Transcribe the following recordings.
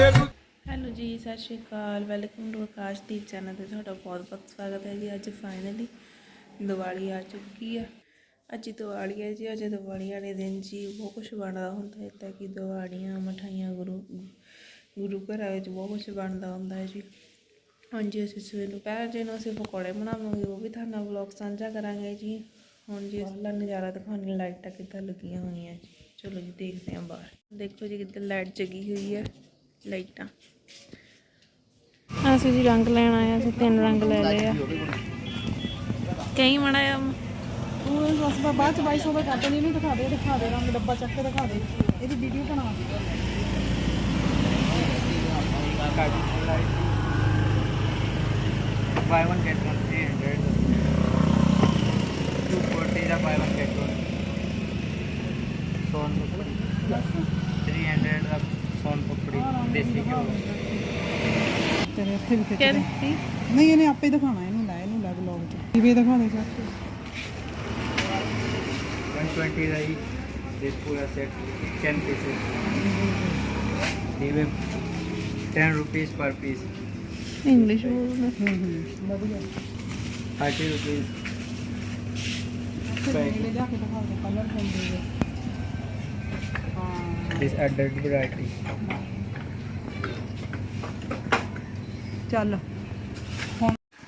ਤੈਨੂੰ ਹੈਲੋ ਜੀ, ਸਤਿ ਸ਼੍ਰੀ ਅਕਾਲ। ਵੈਲਕਮ ਟੂ ਆਕਾਸ਼ਦੀਪ ਚੈਨਲ ਤੇ ਤੁਹਾਡਾ ਬਹੁਤ-ਬਹੁਤ ਸਵਾਗਤ ਹੈ ਜੀ। ਅੱਜ ਫਾਈਨਲੀ ਦੀਵਾਲੀ ਆ ਚੁੱਕੀ ਆ। ਅੱਜ ਦੀਵਾਲੀ ਹੈ ਜੀ। ਅੱਜ ਦੀਵਾਲੀ ਵਾਲੇ ਦਿਨ ਜੀ, ਬਹੁਤ ਕੁਝ ਬਣਦਾ ਹੁੰਦਾ ਹੈ। ਤਾਂ ਕਿ ਦੀਵਾਲੀਆਂ ਮਠਾਈਆਂ ਗੁਰੂ ਗੁਰੂ ਘਰਾਂ ਵਿੱਚ ਬਹੁਤ ਕੁਝ ਬਣਦਾ ਹੁੰਦਾ ਹੈ ਜੀ। ਹਾਂਜੀ, ਅਸੀਂ ਸਵੇਰ ਨੂੰ ਪਹਿਲਾਂ ਜੇ ਨੂੰ ਅਸੀਂ ਪਕੌੜੇ ਬਣਾਵਾਂਗੇ, ਉਹ ਵੀ ਤੁਹਾਨੂੰ ਨਾਲ ਵਲੌਗ ਸਾਂਝਾ ਕਰਾਂਗੇ ਜੀ। ਹੁਣ ਜੀ ਇਸ ਨਜ਼ਾਰਾ ਦਿਖਾਉਣ ਲਾਈਟਾਂ ਕਿੱਦਾਂ ਲੱਗੀਆਂ ਹੋਈਆਂ ਜੀ। ਚਲੋ ਜੀ, ਦੇਖਦੇ ਹਾਂ ਬਾਹਰ। ਦੇਖੋ ਜੀ, ਕਿੱਦਾਂ ਲਾਈਟ ਜਗੀ ਹੋਈ ਹੈ। ਲਾਈਟਾਂ। ਅਸੀਂ ਜੀ ਰੰਗ ਲੈਣ ਆਏ ਅਸੀਂ ਤਿੰਨ ਰੰਗ ਲੈ ਲਏ ਆ। ਕਈ ਮੜਾ ਆ ਉਹ ਬਸ ਬਾ- ਬਾਅਦ ਚ 2200 ਦਾ ਕਰਦੇ ਨਹੀਂ ਦਿਖਾ ਦੇ ਦਿਖਾ ਦੇ ਰੰਗ ਡੱਬਾ ਚੱਕ ਕੇ ਦਿਖਾ ਦੇ। ਇਹਦੀ ਵੀਡੀਓ ਬਣਾ buy one get one 300 240 का buy one get one. 100 300 का ਸੋਨ ਪਕੜੀ? ਦੇਸੀ ਘਿਓ। ਤੇਰੇ ਇੱਥੇ ਵੀ ਖਿੱਚ ਦੇ। ਸੀ। ਨਹੀਂ ਇਹਨੇ ਆਪੇ ਦਿਖਾਣਾ ਇਹਨੂੰ ਲੈ ਇਹਨੂੰ ਲੈ ਬਲੌਗ ਚ। ਕਿਵੇਂ ਦਿਖਾ ਦੇ ਸਰ 120 ਦਾ ਹੀ this ਪੂਰਾ set 10 pieces they were 10 rupees per piece English ਬੋਲਣਾ ਹੂੰ ਹੂੰ ਵਧੀਆ। 30 rupees ਫਿਰ ਇਹਨੇ ਲਿਆ ਕੇ ਦਿਖਾ ਦੇ ਕਲਰ ਹੁੰਦੇ ਨੇ this adult variety. ਚੱਲ।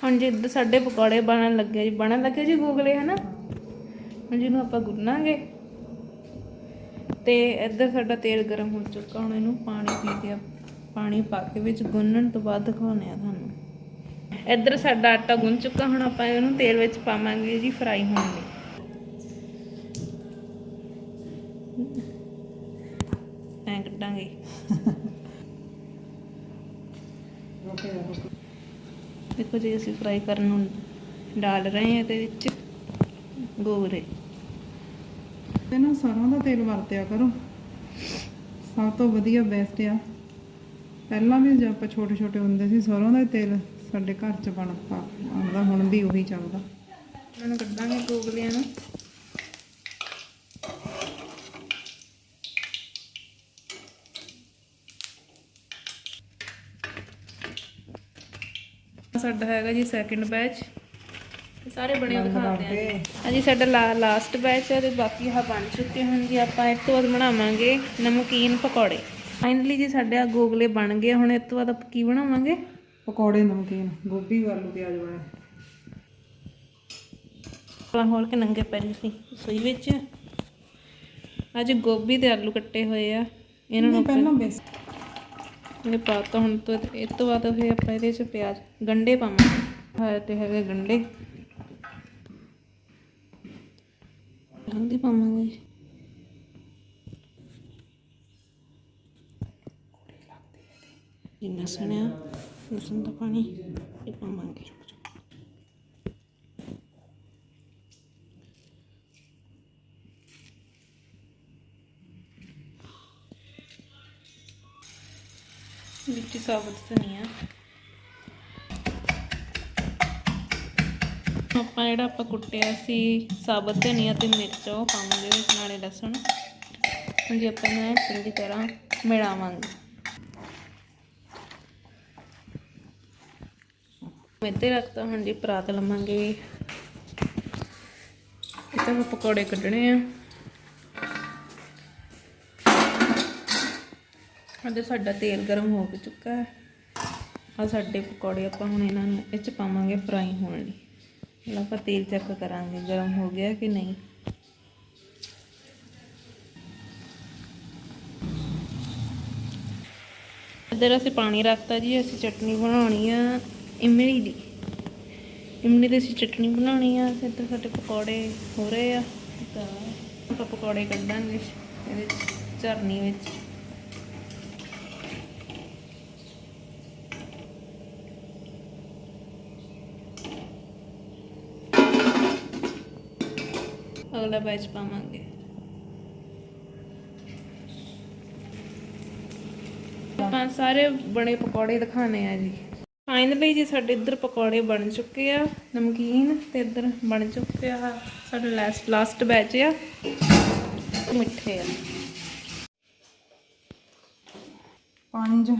ਹੁਣ ਜੀ ਇੱਧਰ ਸਾਡੇ ਪਕੌੜੇ ਬਣਨ ਲੱਗੇ ਜੀ। ਬਣਨ ਲੱਗੇ ਜੀ ਗੂਗਲੇ ਹਨਾ? ਹੁਣ ਜਿਹਨੂੰ ਆਪਾਂ ਗੁੰਨਾਂਗੇ। ਤੇ ਇੱਧਰ ਸਾਡਾ ਤੇਲ ਗਰਮ ਹੋ ਚੁੱਕਾ। ਹੁਣ ਇਹਨੂੰ ਪਾਣੀ ਪੀ ਕੇ ਪਾਣੀ ਪਾ ਕੇ ਵਿੱਚ ਗੁੰਨਣ ਤੋਂ ਬਾਅਦ ਦਿਖਾਉਣੇ ਆ ਤੁਹਾਨੂੰ। ਇੱਧਰ ਸਾਡਾ ਆਟਾ ਗੁੰਨ ਚੁੱਕਾ। ਹੁਣ ਆਪਾਂ ਇਹਨੂੰ ਤੇਲ ਵਿੱਚ ਪਾਵਾਂਗੇ ਜੀ ਫਰਾਈ ਹੋਣ ਲਈ। ਕੱਢਾਂਗੇ। ਦੇਖੋ ਜੀ ਅਸੀਂ ਫਰਾਈ ਕਰਨ ਨੂੰ ਡਾਲ ਰਹੇ ਹਾਂ ਇਹਦੇ ਵਿੱਚ ਗੋਗਰੇ ਤੇ ਨਾ ਸਰੋਂ ਦਾ ਤੇਲ ਵਰਤਿਆ ਕਰੋ। ਸਭ ਤੋਂ ਵਧੀਆ ਬੈਸਟ ਆ। ਪਹਿਲਾਂ ਵੀ ਜਦ ਆਪਾਂ ਛੋਟੇ ਛੋਟੇ ਹੁੰਦੇ ਸੀ ਸਰੋਂ ਦਾ ਤੇਲ ਸਾਡੇ ਘਰ ਚ ਬਣਦਾ ਆਉਂਦਾ ਹੁਣ ਵੀ ਉਹੀ ਚੱਲਦਾ। ਇਹਨਾਂ ਨੂੰ ਕੱਢਾਂਗੇ ਗੋਗਲਿਆਂ ਨੂੰ। ਸਾਡਾ ਹੈਗਾ ਜੀ ਸੈਕਿੰਡ ਬੈਚ ਸਾਰੇ ਬਣੇ ਹੋਏ ਦਿਖਾਉਂਦੇ ਆ ਹਾਂਜੀ ਸਾਡਾ ਲਾਸਟ ਬੈਚ ਹੈ ਤੇ ਬਾਕੀ ਆਹ ਬਣ ਚੁੱਕੇ ਹਨ ਜੀ। ਆਪਾਂ ਇਸ ਤੋਂ ਬਾਅਦ ਬਣਾਵਾਂਗੇ ਨਮਕੀਨ ਪਕੌੜੇ। ਫਾਈਨਲੀ ਜੀ ਸਾਡੇ ਆ ਗੋਗਲੇ ਬਣ ਗਏ। ਹੁਣ ਇਸ ਤੋਂ ਬਾਅਦ ਆਪਾਂ ਕੀ ਬਣਾਵਾਂਗੇ? ਪਕੌੜੇ ਨਮਕੀਨ ਗੋਭੀ ਆਲੂ ਪਿਆਜ਼ ਵਾਲੇ ਆਪਾਂ ਹੋਰ ਕੇ ਨੰਗੇ ਪੈਰੀ ਸੀ ਸੋਈ ਵਿੱਚ। ਅੱਜ ਗੋਭੀ ਤੇ ਆਲੂ ਕੱਟੇ ਹੋਏ ਆ। ਇਹਨਾਂ ਨੂੰ ਪਹਿਲਾਂ ਬੇਸ ਇਹ ਪਾਤਾ ਹੁਣ ਤੋਂ ਇਹ ਤੋਂ ਬਾਅਦ ਫਿਰ ਆਪਾਂ ਇਹਦੇ ਚ ਪਿਆਜ਼, ਗੰਡੇ ਪਾਵਾਂਗੇ। ਹਾਂ ਤੇ ਹੈਗੇ ਗੰਡੇ। ਹਲਦੀ ਪਾਵਾਂਗੇ। ਜਿੰਨਾ ਸੁਣਿਆ, ਲਸਣ ਦਾ ਪਾਣੀ, ਇਹ ਪਾਵਾਂਗੇ। ਵਿੱਚ ਸਾਬਤ ਧਨੀਆ ਆਪਾਂ ਜਿਹੜਾ ਆਪਾਂ ਕੁੱਟਿਆ ਸੀ, ਸਾਬਤ ਧਨੀਆ ਤੇ ਮਿਰਚ ਉਹ ਪਾਵਾਂਗੇ ਵਿੱਚ ਨਾਲੇ ਲਸਣ। ਹੁਣ ਜੀ ਆਪਾਂ ਇਹਨਾਂ ਚੰਗੀ ਤਰ੍ਹਾਂ ਮਿਲਾਵਾਂਗੇ। ਮੇਤੇ ਰੱਖਤਾ, ਹੁਣ ਜੀ ਪਰਾਤ ਲਵਾਂਗੇ। ਇਹ ਤਾਂ ਪਕੌੜੇ ਕੱਢਣੇ ਆ। ਅਤੇ ਸਾਡਾ ਤੇਲ ਗਰਮ ਹੋ ਚੁੱਕਾ ਹੈ। ਆ ਸਾਡੇ ਪਕੌੜੇ ਆਪਾਂ ਹੁਣ ਇਹਨਾਂ ਨੂੰ ਇਹ ਚ ਪਾਵਾਂਗੇ ਫਰਾਈ ਹੋਣ ਲਈ। ਪਹਿਲਾਂ ਆਪਾਂ ਤੇਲ ਚੈੱਕ ਕਰਾਂਗੇ ਗਰਮ ਹੋ ਗਿਆ ਕਿ ਨਹੀਂ। ਇੱਧਰ ਅਸੀਂ ਪਾਣੀ ਰੱਖਤਾ ਜੀ, ਅਸੀਂ ਚਟਨੀ ਬਣਾਉਣੀ ਆ ਇਮਲੀ ਦੀ। ਇਮਲੀ ਦੀ ਅਸੀਂ ਚਟਨੀ ਬਣਾਉਣੀ ਆ, ਇੱਧਰ ਸਾਡੇ ਪਕੌੜੇ ਹੋ ਰਹੇ ਆ। ਤਾਂ ਆਪਾਂ ਪਕੌੜੇ ਕੱਢਾਂਗੇ ਇਹਦੇ ਵਿੱਚ। ਝਰਨੀ ਵਿੱਚ ਬੈਚ ਪਾਵਾਂਗੇ। ਆਪਾਂ ਸਾਰੇ ਬਣੇ ਪਕੌੜੇ ਦਿਖਾਣੇ ਆ ਜੀ। ਫਾਈਨਲੀ ਜੀ ਸਾਡੇ ਇੱਧਰ ਪਕੌੜੇ ਬਣ ਚੁੱਕੇ ਆ, ਨਮਕੀਨ ਤੇ ਇੱਧਰ ਬਣ ਚੁੱਕੇ ਆ, ਸਾਡਾ ਲਾਸਟ ਲਾਸਟ ਬੈਚ ਆ। ਮਿੱਠੇ ਆ। ਪੰਜ,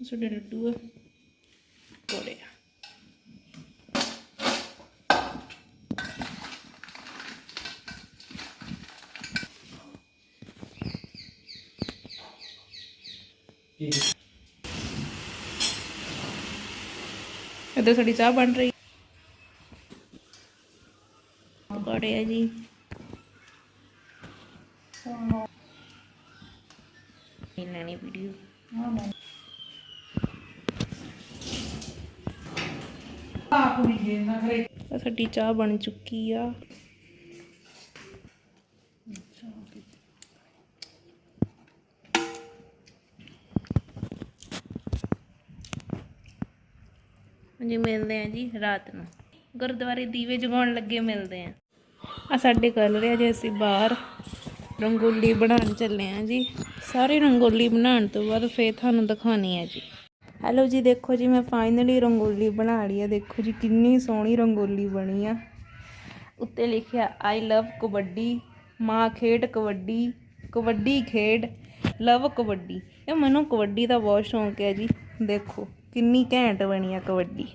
ਸਾਡੇ ਲੱਡੂ ਆ ਕੋੜੇ ਆ। ਇੱਧਰ ਸਾਡੀ ਚਾਹ ਬਣ ਰਹੀ। ਪਕੌੜੇ ਆ ਜੀ। ਇਹਨਾਂ ਨੇ ਵੀਡੀਓ ਸਾਡੀ ਚਾਹ ਬਣ ਚੁੱਕੀ ਆ। ਜੀ ਮਿਲਦੇ ਆ ਜੀ ਰਾਤ ਨੂੰ। ਗੁਰਦੁਆਰੇ ਦੀਵੇ ਜਗਾਉਣ ਲੱਗੇ ਮਿਲਦੇ ਆ ਆ ਸਾਡੇ ਕੱਲ ਰਿਹਾ ਜੇ ਅਸੀਂ ਬਾਹਰ। ਰੰਗੋਲੀ ਬਣਾਉਣ ਚੱਲੇ ਆ ਜੀ। ਸਾਰੀ ਰੰਗੋਲੀ ਬਣਾਉਣ ਤੋਂ ਬਾਅਦ ਫੇਰ ਤੁਹਾਨੂੰ ਦਿਖਾਉਣੀ ਹੈ ਜੀ। ਹੈਲੋ ਜੀ, ਦੇਖੋ ਜੀ, ਮੈਂ ਫਾਈਨਲੀ ਰੰਗੋਲੀ ਬਣਾ ਲਈ ਹੈ। ਦੇਖੋ ਜੀ, ਕਿੰਨੀ ਸੋਹਣੀ ਰੰਗੋਲੀ ਬਣੀ ਆ। ਉੱਤੇ ਲਿਖਿਆ ਆਈ ਲਵ ਕਬੱਡੀ। ਮਾਂ ਖੇਡ ਕਬੱਡੀ। ਕਬੱਡੀ ਖੇਡ ਲਵ ਕਬੱਡੀ। ਇਹ ਮੈਨੂੰ ਕਬੱਡੀ ਦਾ ਬਹੁਤ ਸ਼ੌਂਕ ਹੈ ਜੀ। ਦੇਖੋ ਕਿੰਨੀ ਘੈਂਟ ਬਣੀ ਆ ਕਬੱਡੀ।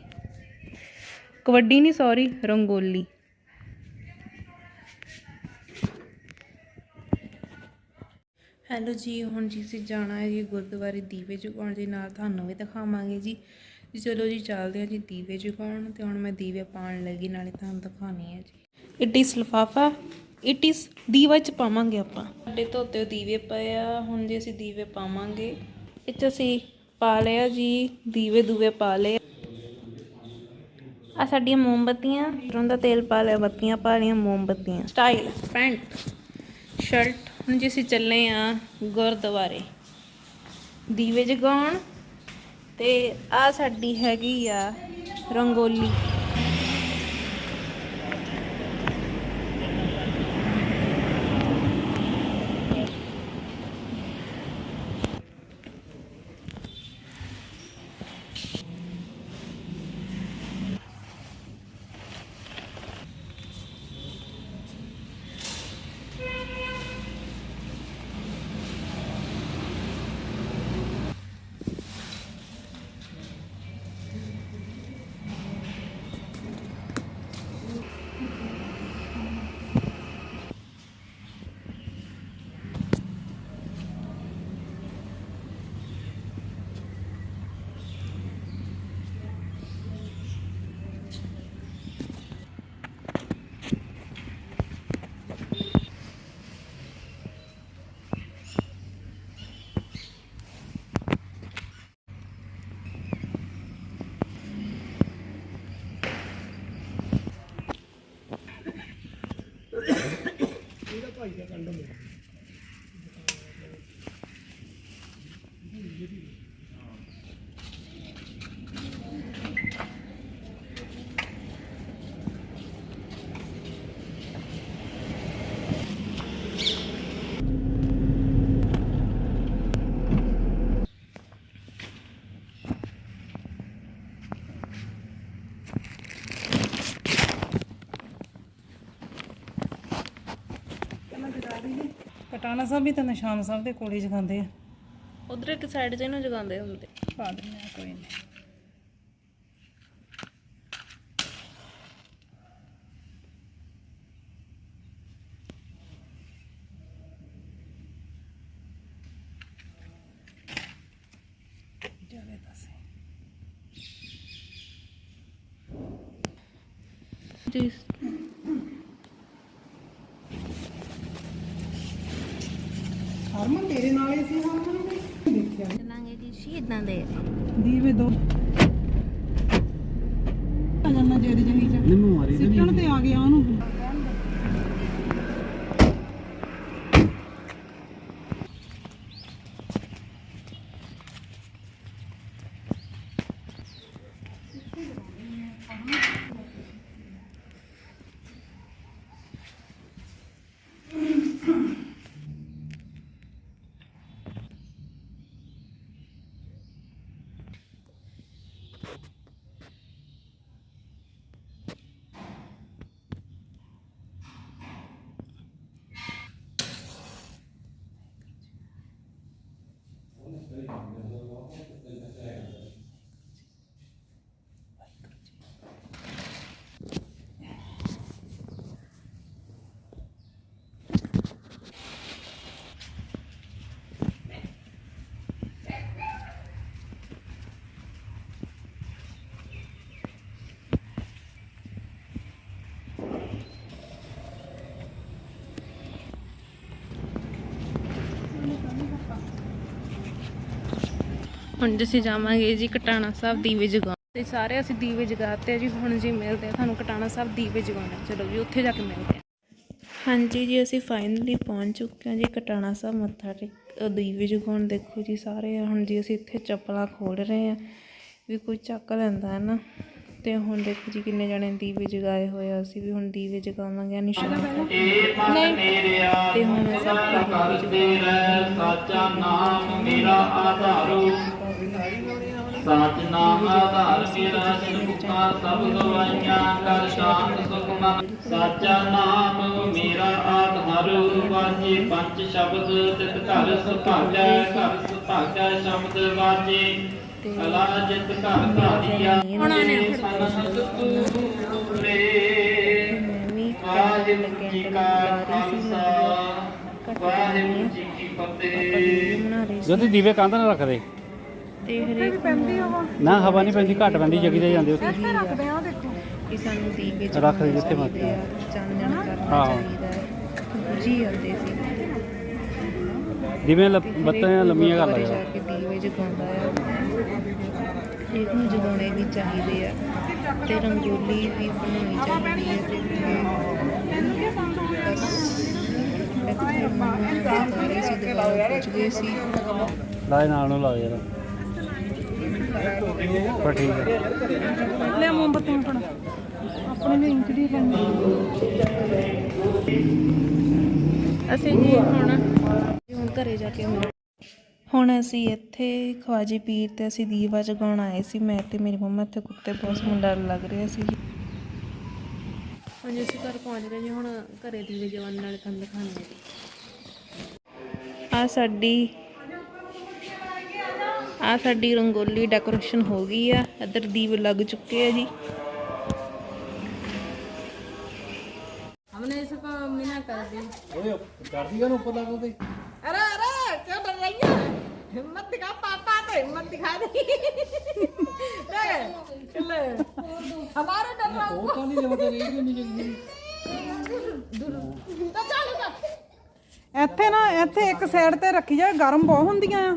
ਕਬੱਡੀ ਨਹੀਂ ਸੌਰੀ ਰੰਗੋਲੀ। ਹੈਲੋ ਜੀ ਹੁਣ ਜੀ ਅਸੀਂ ਜਾਣਾ ਹੈ ਜੀ ਗੁਰਦੁਆਰੇ ਦੀਵੇ ਜਗਾਉਣ ਦੇ ਨਾਲ ਤੁਹਾਨੂੰ ਵੀ ਦਿਖਾਵਾਂਗੇ ਜੀ। ਜੀ ਚਲੋ ਜੀ ਚੱਲਦੇ ਹਾਂ ਜੀ ਦੀਵੇ ਜਗਾਉਣ ਤੇ ਹੁਣ ਮੈਂ ਦੀਵੇ ਪਾਉਣ ਲੱਗੀ ਨਾਲੇ ਤੁਹਾਨੂੰ ਦਿਖਾਉਣੀ ਹੈ ਜੀ। ਇਟ ਇਜ਼ ਲਫਾਫਾ ਇਟ ਇਜ਼ ਦੀਵਾ ਚ ਪਾਵਾਂਗੇ ਆਪਾਂ। ਸਾਡੇ ਧੋਤੇ ਦੀਵੇ ਪਏ ਆ ਹੁਣ ਜੀ ਅਸੀਂ ਦੀਵੇ ਪਾਵਾਂਗੇ। 'ਚ ਅਸੀਂ ਪਾ ਲਿਆ ਜੀ, ਦੀਵੇ ਦੂਵੇ ਪਾ ਲਏ। ਆ ਸਾਡੀਆਂ ਮੋਮਬੱਤੀਆਂ, ਸਰੋਂ ਦਾ ਤੇਲ ਪਾ ਲਿਆ, ਬੱਤੀਆਂ ਪਾ ਲਈਆਂ, ਮੋਮਬੱਤੀਆਂ। ਸਟਾਈਲ ਪੈਂਟ ਸ਼ਰਟ ਹੁਣ ਜੀ ਅਸੀਂ ਚੱਲੇ ਆ ਗੁਰਦੁਆਰੇ। ਦੀਵੇ ਜਗਾਉਣ ਤੇ ਆ ਸਾਡੀ ਹੈਗੀ ਆ ਰੰਗੋਲੀ। പൈസ കണ്ടുമില്ല ਕਟਾਣਾ ਸਾਹਿਬ ਵੀ ਤਾਂ ਨਿਸ਼ਾਨ ਸਾਹਿਬ ਦੇ ਕੋਲੇ ਜਗਾਉਂਦੇ ਆ। ਉਧਰ ਇੱਕ ਸਾਈਡ ਤੇ ਇਹਨੂੰ ਜਗਾਉਂਦੇ ਹੁੰਦੇ ਪਾ ਦਿੰਦੇ ਆ ਕੋਈ ਨਹੀਂ। ਜੀ। ਹਰਮਨ ਤੇਰੇ ਨਾਲ ਹੀ ਸੀ ਹਰਮਨ ਨੇ ਦੇਖਿਆ? ਚਲਾਂਗੇ ਜੀ ਸ਼ਹੀਦਾਂ ਦੇ। ਦੀਵੇ ਦੋ। ਆ ਜਾਣਾ ਜੇ। ਜਹੀ ਚ ਹੁਣ ਅਸੀਂ ਜਾਵਾਂਗੇ ਜੀ ਕਟਾਣਾ ਸਾਹਿਬ ਦੀਵੇ ਜਗਾਉਣ। ਤੇ ਸਾਰੇ ਅਸੀਂ ਦੀਵੇ ਜਗਾਤੇ ਆ ਜੀ ਹੁਣ ਜੀ ਮਿਲਦੇ ਆ ਤੁਹਾਨੂੰ ਕਟਾਣਾ ਸਾਹਿਬ ਦੀਵੇ ਜਗਾਉਣੇ ਚਲੋ ਜੀ ਉੱਥੇ ਜਾ ਕੇ ਮਿਲਦੇ ਆ। ਹਾਂਜੀ ਜੀ ਅਸੀਂ ਫਾਈਨਲੀ ਪਹੁੰਚ ਚੁੱਕੇ ਹਾਂ ਜੀ ਕਟਾਣਾ ਸਾਹਿਬ ਮੱਥਾ ਟੇਕ ਦੀਵੇ ਜਗਾਉਣ। ਦੇਖੋ ਜੀ ਸਾਰੇ ਹੁਣ ਜੀ ਅਸੀਂ ਇੱਥੇ ਚੱਪਲਾਂ ਖੋਲ ਰਹੇ ਆ ਵੀ ਕੋਈ ਚੱਕ ਲੈਂਦਾ ਹੈ ਨਾ। ਤੇ ਹੁਣ ਦੇਖੋ ਜੀ ਕਿੰਨੇ ਜਣੇ ਦੀਵੇ ਜਗਾਏ ਹੋਏ ਆ। ਅਸੀਂ ਵੀ ਹੁਣ ਦੀਵੇ ਜਗਾਵਾਂਗੇ ਨਿਸ਼ਾਨ ਨਹੀਂ। ਤੇ ਹੁਣ ਸਭ ਕਰਦੇ ਰਹਿ ਸਾਚਾ ਨਾਮ ਮੇਰਾ ਆਧਾਰੋ। ਸਾਚ ਨਾਮ ਆਧਾਰ ਮੇਰਾ ਜਿਨ ਮੁਕਤਾ ਸਭ ਗਵਾਈਆਂ ਕਰ ਸ਼ਾਂਤ ਸੁਖ ਮਨ ਸਾਚਾ ਨਾਮ ਮੇਰਾ ਆਧਾਰ ਵਾਜੇ ਪੰਜ ਸ਼ਬਦ ਤਿਤ ਘਰ ਸੁਭਾਗੈ ਘਰ ਸੁਭਾਗੈ ਸ਼ਬਦ ਵਾਜੇ। ਕਲਾ ਜਿਤ ਘਰ ਧਾਰੀਆ ਸੰਤ ਪੂਰੇ ਮੈਂ ਵੀ ਵਾਹਿਗੁਰੂ ਜੀ ਕਾ ਖਾਲਸਾ ਵਾਹਿਗੁਰੂ ਜੀ ਕੀ ਆਪਾਂ ਫਤਿਹ ਜਦੋਂ ਦੀਵੇ ਕੰਧ ਨਾਲ ਰੱਖਦੇ ਤੇ ਹਰੇਕ ਪੈਂਦੀ ਉਹ? ਨਾ ਹਵਾ ਨਹੀਂ ਪੈਂਦੀ ਘੱਟ ਪੈਂਦੀ ਜਗੀ ਤੇ ਜਾਂਦੇ ਉੱਥੇ। ਇੱਥੇ ਰੱਖਦੇ ਆ ਦੇਖੋ। ਕਿ ਸਾਨੂੰ ਦੀਵੇ ਚ ਰੱਖ ਦੇ ਜਿੱਥੇ ਮਰਜ਼ੀ। ਚਾਨਣ ਕਰਨਾ ਆਹੋ। ਚਾਹੀਦਾ ਹੈ। ਜੀ ਆਉਂਦੇ ਸੀ। ਜਿਵੇਂ ਬੱਤਾਂ ਲੰਮੀਆਂ ਜਾ ਲੱਗਦਾ ਕੇ ਦੀਵੇ ਜਗਾਉਂਦਾ ਆ। ਇਹ ਨੂੰ ਜਗਾਉਣੇ ਵੀ ਚਾਹੀਦੇ ਆ। ਤੇ ਰੰਗੋਲੀ ਵੀ ਬਣਾਉਣੀ ਚਾਹੀਦੀ ਹੈ ਤੇ ਸਾਰੇ ਸੀ ਦੁਬਾਰਾ ਪੁੱਛ ਗਏ ਸੀ। ਲਾਏ ਨਾਲ ਨੂੰ ਲਾ ਯਾਰ। ਪਰ ਠੀਕ ਹੈ ਲੈ ਮੋਮਬੱਤੀ ਫੜ। ਆਪਣੇ ਨੇ ਇੰਕੜੀ ਕਰਨੀ ਅਸੀਂ ਜੀ ਹੁਣ ਹੁਣ ਘਰੇ ਜਾ ਕੇ ਮਿਲ ਹੁਣ ਅਸੀਂ ਇੱਥੇ ਖਵਾਜੀ ਪੀਰ ਤੇ ਅਸੀਂ ਦੀਵਾ ਜਗਾਉਣ ਆਏ ਸੀ। ਮੈਂ ਤੇ ਮੇਰੀ ਮੰਮਾ ਇੱਥੇ ਕੁੱਤੇ ਬਹੁਤ ਮੈਨੂੰ ਡਰ ਲੱਗ ਰਿਹਾ ਸੀ ਜੀ। ਹੁਣ ਜੀ ਅਸੀਂ ਘਰ ਪਹੁੰਚ ਗਏ ਜੀ। ਹੁਣ ਘਰੇ ਦੀਵੇ ਜਗਾਉਣ ਨਾਲ ਦਿਖਾਉਂਦੇ ਜੀ ਆ ਸਾਡੀ ਆ ਸਾਡੀ ਰੰਗੋਲੀ ਡੈਕੋਰੇਸ਼ਨ ਹੋ ਗਈ ਆ ਇੱਧਰ ਦੀਵੇ ਲੱਗ ਚੁੱਕੇ ਆ ਜੀ अरे अरे क्यों डर रही है हिम्मत दिखा पापा तो हिम्मत दिखा दी ले, ले हमारे डर रहा हूँ तो चल चल ਇੱਥੇ ਨਾ ਇੱਥੇ ਇੱਕ ਸਾਈਡ ਤੇ ਰੱਖੀ ਜਾਏ ਗਰਮ ਬਹੁਤ ਹੁੰਦੀਆਂ ਆ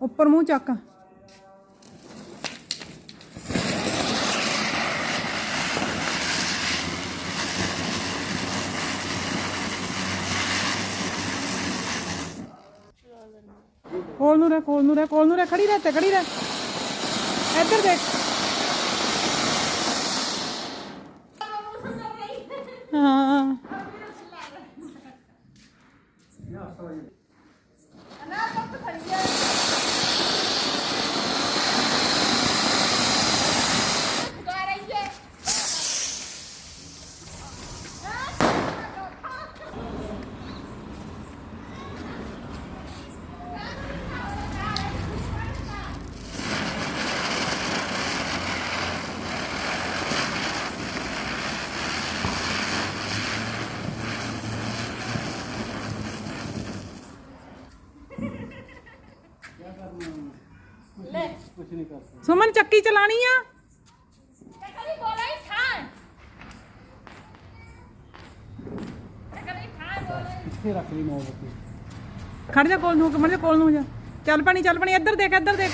ਉੱਪਰ ਮੂੰਹ ਚੱਕ। ਕੋਲ ਨੂੰ ਰਹਿ ਕੋਲ ਨੂੰ ਰਹਿ ਕੋਲ ਨੂੰ ਰਹਿ, ਖੜੀ ਰਹਿ ਤੇ ਖੜੀ ਰਹਿ। ਇੱਧਰ ਦੇਖ। ਸੁਮਨ ਚੱਕੀ ਚਲਾਣੀ ਆ? ਇੱਥੇ ਰੱਖ ਲਈ ਮੋਮਬੱਤੀ ਖੜ ਜਾ ਕੋਲ ਨੂੰ ਹੋ ਕੇ ਮੜ ਜਾ ਕੋਲ ਨੂੰ ਹੋ ਜਾ। ਚੱਲ ਪਾਣੀ ਚੱਲ ਪਾਣੀ ਇੱਧਰ ਦੇਖ ਇੱਧਰ ਦੇਖ।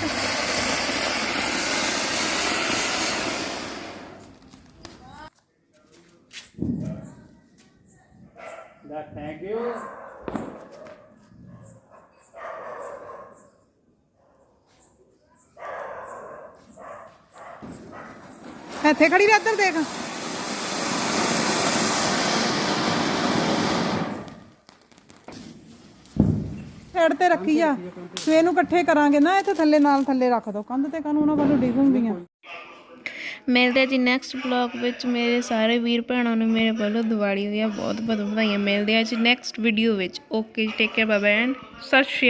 ਇੱਥੇ ਖੜੀ ਰਹਿ, ਇੱਧਰ ਦੇਖ। ਸਾਈਡ ਤੇ ਰੱਖੀ ਆ। ਸਵੇਰ ਨੂੰ ਇਕੱਠੇ ਕਰਾਂਗੇ ਨਾ, ਇੱਥੇ ਥੱਲੇ ਨਾਲ ਥੱਲੇ ਰੱਖ ਦੋ। ਕੰਧ ਤੇ ਕਾਨੂੰ ਵੱਲੋਂ ਡਿੱਗੂਗੀਆਂ ਮਿਲਦੇ ਜੀ ਨੈਕਸਟ ਬਲੌਗ ਵਿੱਚ। ਮੇਰੇ ਸਾਰੇ ਵੀਰ ਭੈਣਾਂ ਨੂੰ ਮੇਰੇ ਵੱਲੋਂ ਦੀਵਾਲੀ ਦੀਆਂ ਬਹੁਤ ਬਹੁਤ ਵਧਾਈਆਂ। ਮਿਲਦੇ ਆ ਜੀ ਨੈਕਸਟ ਵੀਡੀਓ ਵਿੱਚ। ਓਕੇ ਜੀ ਟੇਕ ਕੇਅਰ ਬਾਏ ਐਂਡ ਸਤਿ ਸ਼੍ਰੀ